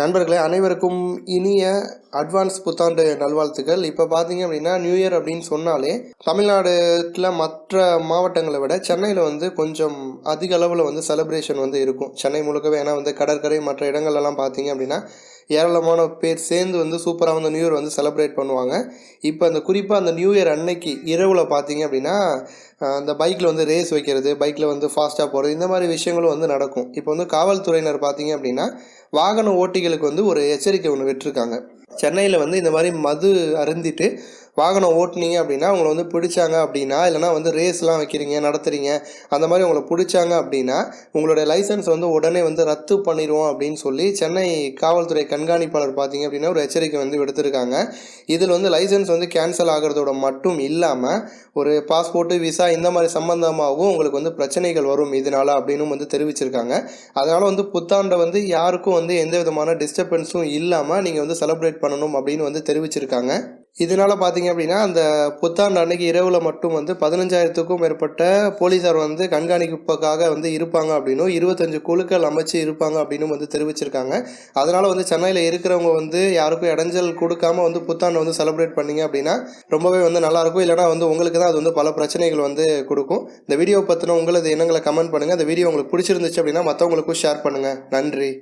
நண்பர்களே அனைவருக்கும் இனிய அட்வான்ஸ் புத்தாண்டு நல்வாழ்த்துக்கள். இப்போ பார்த்தீங்க அப்படின்னா நியூ இயர் அப்படின்னு சொன்னாலே தமிழ்நாடுல மற்ற மாவட்டங்களை விட சென்னையில் வந்து கொஞ்சம் அதிக அளவில் வந்து செலிப்ரேஷன் வந்து இருக்கும். சென்னை முழுக்கவே ஏன்னா வந்து கடற்கரை மற்ற இடங்கள்லாம் பார்த்தீங்க அப்படின்னா ஏராளமான பேர் சேர்ந்து வந்து சூப்பராக வந்து நியூ இயர் வந்து செலிப்ரேட் பண்ணுவாங்க. இப்போ அந்த குறிப்பாக அந்த நியூ இயர் அன்னைக்கு இரவில் பார்த்தீங்க அப்படின்னா அந்த பைக்கில் வந்து ரேஸ் வைக்கிறது பைக்கில் வந்து ஃபாஸ்ட்டாக போகிறது இந்த மாதிரி விஷயங்களும் வந்து நடக்கும். இப்போ வந்து காவல்துறையினர் பார்த்தீங்க அப்படின்னா வாகன ஓட்டிகளுக்கு வந்து ஒரு எச்சரிக்கை ஒன்று விட்டுருக்காங்க. சென்னையில் வந்து இந்த மாதிரி மது அருந்திட்டு வாகனம் ஓட்டுனீங்க அப்படின்னா உங்களை வந்து பிடிச்சாங்க அப்படின்னா இல்லைனா வந்து ரேஸ்லாம் வைக்கிறீங்க நடத்துகிறீங்க அந்த மாதிரி உங்களை பிடிச்சாங்க அப்படின்னா உங்களுடைய லைசன்ஸ் வந்து உடனே வந்து ரத்து பண்ணிடுவோம் அப்படின்னு சொல்லி சென்னை காவல்துறை கண்காணிப்பாளர் பார்த்தீங்க அப்படின்னா ஒரு எச்சரிக்கை வந்து விடுத்திருக்காங்க. இதில் வந்து லைசன்ஸ் வந்து கேன்சல் ஆகிறதோட மட்டும் இல்லாமல் ஒரு பாஸ்போர்ட்டு விசா இந்த மாதிரி சம்பந்தமாகவும் உங்களுக்கு வந்து பிரச்சனைகள் வரும் இதனால அப்படின்னு வந்து தெரிவிச்சிருக்காங்க. அதனால் வந்து புத்தாண்டை வந்து யாருக்கும் வந்து எந்த விதமான டிஸ்டர்பன்ஸும் இல்லாமல் நீங்கள் வந்து செலிப்ரேட் பண்ணணும் அப்படின்னு வந்து தெரிவிச்சிருக்காங்க. இதனால பார்த்தீங்க அப்படின்னா அந்த புத்தாண்டு அன்னைக்கு இரவில் மட்டும் வந்து பதினஞ்சாயிரத்துக்கும் மேற்பட்ட போலீஸார் வந்து கண்காணிப்புக்காக வந்து இருப்பாங்க அப்படின்னும் இருபத்தஞ்சு குழுக்கள் அமைச்சு இருப்பாங்க அப்படின்னு வந்து தெரிவிச்சிருக்காங்க. அதனால் வந்து சென்னையில் இருக்கிறவங்க வந்து யாருக்கும் இடைஞ்சல் கொடுக்காம வந்து புத்தாண்டை வந்து செலிப்ரேட் பண்ணீங்க அப்படின்னா ரொம்பவே வந்து நல்லாயிருக்கும் இல்லைனா வந்து உங்களுக்கு தான் அது வந்து பல பிரச்சனைகள் வந்து கொடுக்கும். இந்த வீடியோ பற்றின உங்களது எண்ணங்களை கமெண்ட் பண்ணுங்கள் இந்த வீடியோ உங்களுக்கு பிடிச்சிருந்துச்சு அப்படின்னா மற்றவங்களுக்கும் ஷேர் பண்ணுங்கள் நன்றி.